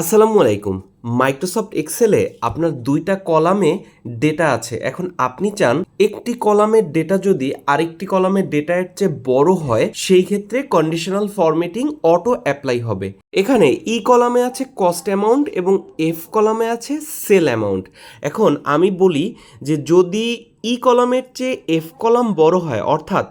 আসসালামু আলাইকুম। মাইক্রোসফট এক্সেলে আপনার দুইটা কলামে ডেটা আছে। এখন আপনি চান একটি কলামের ডেটা যদি আরেকটি কলামের ডেটার চেয়ে বড় হয়, সেই ক্ষেত্রে কন্ডিশনাল ফরম্যাটিং অটো অ্যাপ্লাই হবে। এখানে ই কলামে আছে কস্ট অ্যামাউন্ট এবং এফ কলামে আছে সেল অ্যামাউন্ট এখন আমি বলি যে যদি ই কলামের চেয়ে এফ কলাম বড় হয়, অর্থাৎ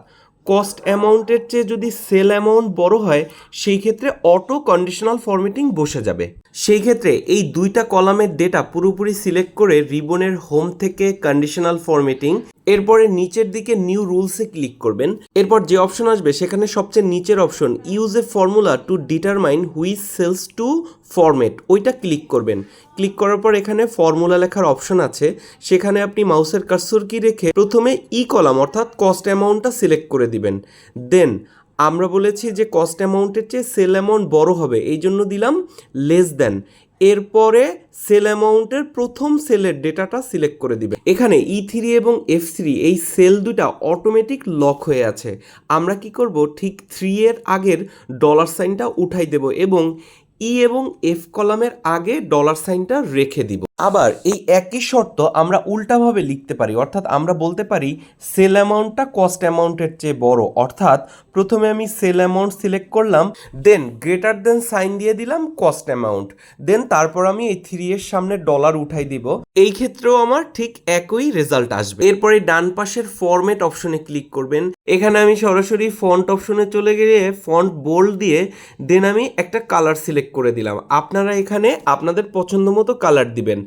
কস্ট অ্যামাউন্টের চেয়ে যদি সেল অ্যামাউন্ট বড় হয়, সেই ক্ষেত্রে অটো কন্ডিশনাল ফরম্যাটিং বসে যাবে। সেই ক্ষেত্রে এই দুইটা কলামের ডেটা পুরোপুরি সিলেক্ট করে রিবনের হোম থেকে কন্ডিশনাল ফরম্যাটিং এরপরে নিচের দিকে নিউ রুলসে ক্লিক করবেন। এরপর যে অপশন আসবে, সেখানে সবচেয়ে নিচের option use a formula to determine which cells to format ওইটা ক্লিক করবেন। ক্লিক করার পর এখানে ফর্মুলা লেখার অপশন আছে। সেখানে আপনি মাউসের কার্সর কি রেখে প্রথমে ই কলাম অর্থাৎ কস্ট অ্যামাউন্টটা সিলেক্ট করে দিবেন। দেন আমরা বলেছি যে কস্ট অ্যামাউন্টের চেয়ে সেল অ্যামাউন্ট বড় হবে, এই জন্য দিলাম লেস দেন এরপরে সেল অ্যামাউন্টের প্রথম সেলের ডেটাটা সিলেক্ট করে দিবে। এখানে ই থ্রি এবং এফ থ্রি এই সেল দুটা অটোমেটিক লক হয়ে আছে। আমরা কি করব? ঠিক থ্রি এর আগের ডলার সাইনটা উঠাই দেব এবং ই এবং এফ কলামের আগে ডলার সাইনটা রেখে দিব। আবার এই একই শর্ত আমরা উল্টাভাবে লিখতে পারি, অর্থাৎ আমরা বলতে পারি সেল অ্যামাউন্টটা কস্ট অ্যামাউন্টের চেয়ে বড়। অর্থাৎ প্রথমে আমি সেল অ্যামাউন্ট সিলেক্ট করলাম, দেন গ্রেটার দেন সাইন দিয়ে দিলাম কস্ট অ্যামাউন্ট, দেন তারপর আমি এই থ্রি এর সামনে ডলার উঠাই দিব। এই ক্ষেত্রেও আমার ঠিক একই রেজাল্ট আসবে। এরপরে ডান পাশের ফরম্যাট অপশনে ক্লিক করবেন। এখানে আমি সরাসরি ফন্ট অপশনে চলে গিয়ে ফন্ট বোল্ড দিয়ে, দেন আমি একটা কালার সিলেক্ট করে দিলাম। আপনারা এখানে আপনাদের পছন্দ মতো কালার দিবেন।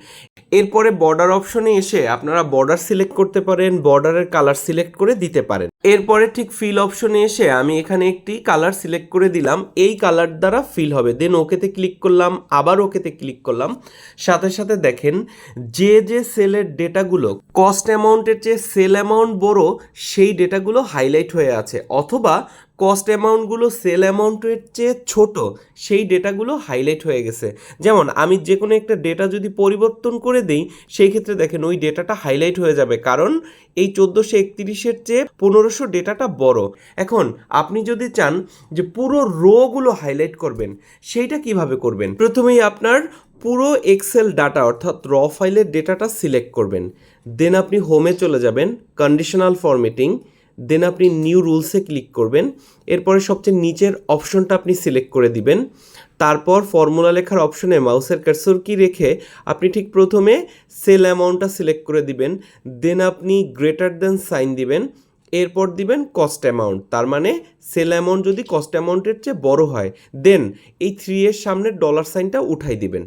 এরপরে বর্ডার অপশনে এসে আপনারা বর্ডার সিলেক্ট করতে পারেন বর্ডারের কালার সিলেক্ট করে দিতে পারেন। এরপরে ঠিক ফিল অপশনে এসে আমি এখানে একটি কালার সিলেক্ট করে দিলাম। এই কালার দ্বারা ফিল হবে। দেন ওকেতে ক্লিক করলাম, আবার ওকেতে ক্লিক করলাম। সাথে সাথে দেখেন, যে যে সেলের ডেটাগুলো কস্ট অ্যামাউন্টের চেয়ে সেল অ্যামাউন্ট বড়, সেই ডেটাগুলো হাইলাইট হয়ে আছে। অথবা কস্ট অ্যামাউন্টগুলো সেল অ্যামাউন্টের চেয়ে ছোট, সেই ডেটাগুলো হাইলাইট হয়ে গেছে। যেমন, আমি যে কোনো একটা ডেটা যদি পরিবর্তন করে দিই, সেই ক্ষেত্রে দেখেন ওই ডেটাটা হাইলাইট হয়ে যাবে। কারণ এই চোদ্দোশো একত্রিশের চেয়ে পনেরোশো ডেটাটা বড়। এখন আপনি যদি চান যে পুরো রোগুলো হাইলাইট করবেন, সেইটা কীভাবে করবেন? প্রথমেই আপনার পুরো এক্সেল ডাটা অর্থাৎ র ফাইলের ডেটাটা সিলেক্ট করবেন। দেন আপনি হোমে চলে যাবেন কন্ডিশনাল ফরমেটিং দেন আপনি নিউ রুলসে ক্লিক করবেন। এরপরে সবচেয়ে নিচের অপশনটা আপনি সিলেক্ট করে দিবেন। তারপর ফর্মুলা লেখার অপশনে মাউসের কার্সর কি রেখে আপনি ঠিক প্রথমে সেল অ্যামাউন্টটা সিলেক্ট করে দিবেন। দেন আপনি গ্রেটার দেন সাইন দিবেন। এরপর দিবেন কস্ট অ্যামাউন্ট তার মানে সেল অ্যামাউন্ট যদি কস্ট অ্যামাউন্টের চেয়ে বড় হয় দেন এই থ্রি এর সামনে ডলার সাইনটা উঠাই দিবেন।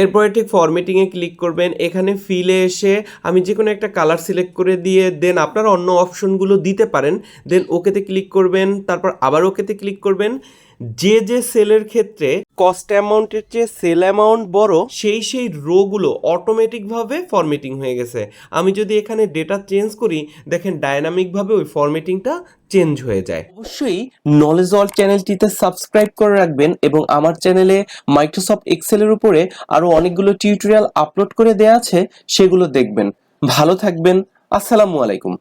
এরপরে ঠিক ফরম্যাটিংয়ে ক্লিক করবেন, এখানে ফিলে এসে আমি যে কোনো একটা কালার সিলেক্ট করে দিয়ে দেন আপনারা অন্য অপশনগুলো দিতে পারেন দেন ওকেতে ক্লিক করবেন, তারপর আবার ওকেতে ক্লিক করবেন। যে যে সেলের ক্ষেত্রে কস্ট অ্যামাউন্টের চেয়ে সেল অ্যামাউন্ট বড়, সেই সেই রোগুলো অটোমেটিকভাবে ফরম্যাটিং হয়ে গেছে। আমি যদি এখানে ডেটা চেঞ্জ করি, দেখেন ডায়নামিকভাবে ওই ফরম্যাটিংটা চেঞ্জ হয়ে যায়। অবশ্যই নলেজ অল চ্যানেলটিতে সাবস্ক্রাইব করে রাখবেন এবং আমার চ্যানেলে মাইক্রোসফট এক্সেলের উপরে আরও অনেকগুলো টিউটোরিয়াল আপলোড করে দেওয়া আছে, সেগুলো দেখবেন। ভালো থাকবেন। আসসালামু আলাইকুম।